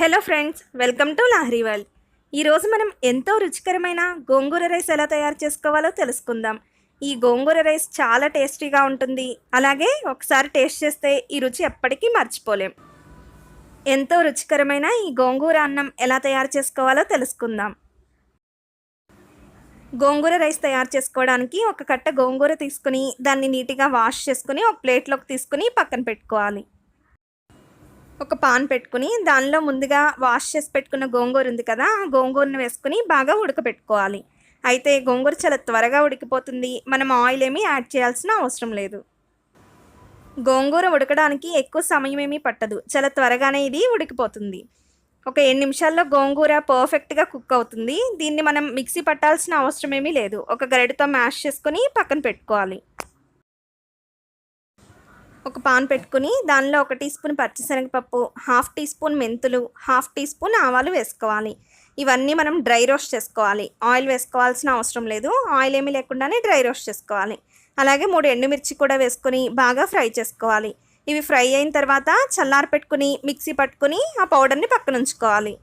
Hello friends welcome to Lahari world. ఈరోజు మనం ఎంతో రుచికరమైన గోంగూర రైస్ ఎలా తయారు చేసుకోవాలో తెలుసుకుందాం. ఈ గోంగూర రైస్ చాలా టేస్టీగా ఉంటుంది. అలాగే ఒకసారి టేస్ట్ చేస్తే ఈ రుచి ఎప్పటికీ మర్చిపోలేం. ఎంతో రుచికరమైన ఈ గోంగూర అన్నం ఎలా తయారు చేసుకోవాలో తెలుసుకుందాం. గోంగూర రైస్ తయారు చేసుకోవడానికి ఒక కట్ట గోంగూర తీసుకుని దాన్ని నీట్గా వాష్ చేసుకుని ఒక ప్లేట్లోకి తీసుకుని పక్కన పెట్టుకోవాలి. ఒక పాన్ పెట్టుకుని దానిలో ముందుగా వాష్ చేసి పెట్టుకున్న గోంగూర ఉంది కదా ఆ గోంగూరను వేసుకుని బాగా ఉడకబెట్టుకోవాలి. అయితే గోంగూర చాలా త్వరగా ఉడికిపోతుంది. మనం ఆయిల్ ఏమీ యాడ్ చేయాల్సిన అవసరం లేదు. గోంగూర ఉడకడానికి ఎక్కువ సమయం ఏమీ పట్టదు. చాలా త్వరగానే ఇది ఉడికిపోతుంది. ఒక ఏడు నిమిషాల్లో గోంగూర పర్ఫెక్ట్గా కుక్ అవుతుంది. దీన్ని మనం మిక్సీ పట్టాల్సిన అవసరం ఏమీ లేదు. ఒక గరిటతో మ్యాష్ చేసుకొని పక్కన పెట్టుకోవాలి. ఒక పాన్ పెట్టుకుని దానిలో ఒక టీ స్పూన్ పచ్చిశనగపప్పు హాఫ్ టీ స్పూన్ మెంతులు హాఫ్ టీ స్పూన్ ఆవాలు వేసుకోవాలి. ఇవన్నీ మనం డ్రై రోస్ట్ చేసుకోవాలి. ఆయిల్ వేసుకోవాల్సిన అవసరం లేదు. ఆయిల్ ఏమీ లేకుండానే డ్రై రోస్ట్ చేసుకోవాలి. అలాగే మూడు ఎండుమిర్చి కూడా వేసుకొని బాగా ఫ్రై చేసుకోవాలి. ఇవి ఫ్రై అయిన తర్వాత చల్లారి పెట్టుకుని మిక్సీ పట్టుకుని ఆ పౌడర్ని పక్కన ఉంచుకోవాలి.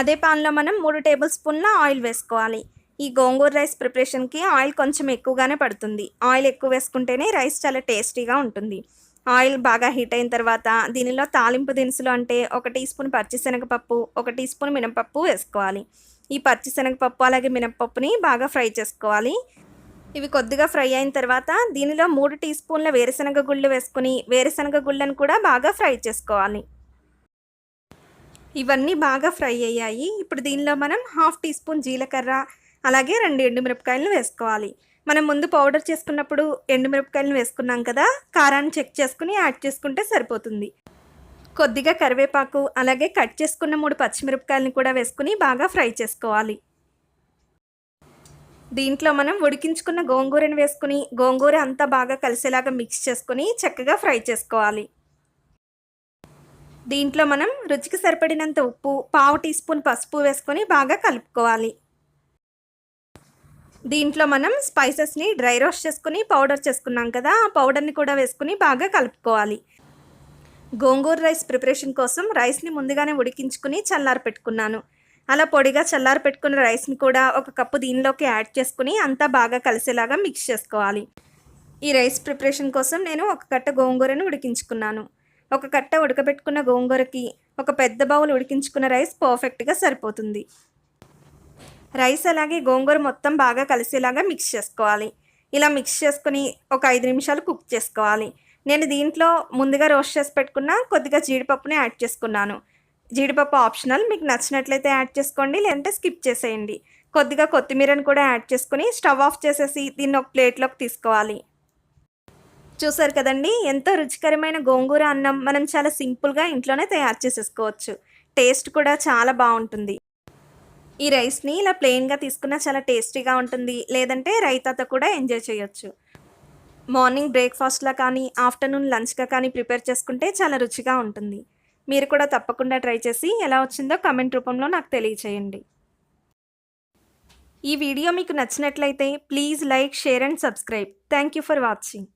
అదే పాన్లో మనం మూడు టేబుల్ స్పూన్ల ఆయిల్ వేసుకోవాలి. ఈ గోంగూర రైస్ ప్రిపరేషన్కి ఆయిల్ కొంచెం ఎక్కువగానే పడుతుంది. ఆయిల్ ఎక్కువ వేసుకుంటేనే రైస్ చాలా టేస్టీగా ఉంటుంది. ఆయిల్ బాగా హీట్ అయిన తర్వాత దీనిలో తాలింపు దినుసులు అంటే ఒక టీ స్పూన్ పచ్చిశనగపప్పు ఒక టీ స్పూన్ మినపప్పు వేసుకోవాలి. ఈ పచ్చిశనగపప్పు అలాగే మినపప్పుని బాగా ఫ్రై చేసుకోవాలి. ఇవి కొద్దిగా ఫ్రై అయిన తర్వాత దీనిలో మూడు టీ స్పూన్ల వేరుశనగ గుళ్ళు వేసుకుని వేరుశనగ గుళ్ళను కూడా బాగా ఫ్రై చేసుకోవాలి. ఇవన్నీ బాగా ఫ్రై అయ్యాయి. ఇప్పుడు దీనిలో మనం హాఫ్ టీ స్పూన్ జీలకర్ర అలాగే రెండు ఎండుమిరపకాయలను వేసుకోవాలి. మనం ముందు పౌడర్ చేసుకున్నప్పుడు ఎండుమిరపకాయలను వేసుకున్నాం కదా కారాన్ని చెక్ చేసుకుని యాడ్ చేసుకుంటే సరిపోతుంది. కొద్దిగా కరివేపాకు అలాగే కట్ చేసుకున్న మూడు పచ్చిమిరపకాయలను కూడా వేసుకుని బాగా ఫ్రై చేసుకోవాలి. దీంట్లో మనం ఉడికించుకున్న గోంగూరను వేసుకుని గోంగూర అంతా బాగా కలిసేలాగా మిక్స్ చేసుకుని చక్కగా ఫ్రై చేసుకోవాలి. దీంట్లో మనం రుచికి సరిపడినంత ఉప్పు పావు టీ స్పూన్ పసుపు వేసుకొని బాగా కలుపుకోవాలి. దీంట్లో మనం స్పైసెస్ని డ్రై రోస్ట్ చేసుకుని పౌడర్ చేసుకున్నాం కదా ఆ పౌడర్ని కూడా వేసుకుని బాగా కలుపుకోవాలి. గోంగూర రైస్ ప్రిపరేషన్ కోసం రైస్ని ముందుగానే ఉడికించుకుని చల్లారి పెట్టుకున్నాను. అలా పొడిగా చల్లారి పెట్టుకున్న రైస్ని కూడా ఒక కప్పు దీనిలోకి యాడ్ చేసుకుని అంతా బాగా కలిసేలాగా మిక్స్ చేసుకోవాలి. ఈ రైస్ ప్రిపరేషన్ కోసం నేను ఒక కట్ట గోంగూరను ఉడికించుకున్నాను. ఒక కట్ట ఉడకబెట్టుకున్న గోంగూరకి ఒక పెద్ద బౌల్ ఉడికించుకున్న రైస్ పర్ఫెక్ట్గా సరిపోతుంది. రైస్ అలాగే గోంగూర మొత్తం బాగా కలిసేలాగా మిక్స్ చేసుకోవాలి. ఇలా మిక్స్ చేసుకుని ఒక ఐదు నిమిషాలు కుక్ చేసుకోవాలి. నేను దీంట్లో ముందుగా రోస్ట్ చేసి పెట్టుకున్న కొద్దిగా జీడిపప్పుని యాడ్ చేసుకున్నాను. జీడిపప్పు ఆప్షనల్ మీకు నచ్చినట్లయితే యాడ్ చేసుకోండి లేదంటే స్కిప్ చేసేయండి. కొద్దిగా కొత్తిమీరని కూడా యాడ్ చేసుకుని స్టవ్ ఆఫ్ చేసేసి దీన్ని ఒక ప్లేట్లోకి తీసుకోవాలి. చూసారు కదండి ఎంతో రుచికరమైన గోంగూర అన్నం మనం చాలా సింపుల్గా ఇంట్లోనే తయారు చేసేసుకోవచ్చు. టేస్ట్ కూడా చాలా బాగుంటుంది. ఈ రైస్ని ఇలా ప్లెయిన్గా తీసుకున్నా చాలా టేస్టీగా ఉంటుంది. లేదంటే రైతాతో కూడా ఎంజాయ్ చేయొచ్చు. మార్నింగ్ బ్రేక్ఫాస్ట్లా కానీ ఆఫ్టర్నూన్ లంచ్గా కానీ ప్రిపేర్ చేసుకుంటే చాలా రుచిగా ఉంటుంది. మీరు కూడా తప్పకుండా ట్రై చేసి ఎలా వచ్చిందో కమెంట్ రూపంలో నాకు తెలియచేయండి. ఈ వీడియో మీకు నచ్చినట్లయితే please like share and subscribe. Thank you for watching.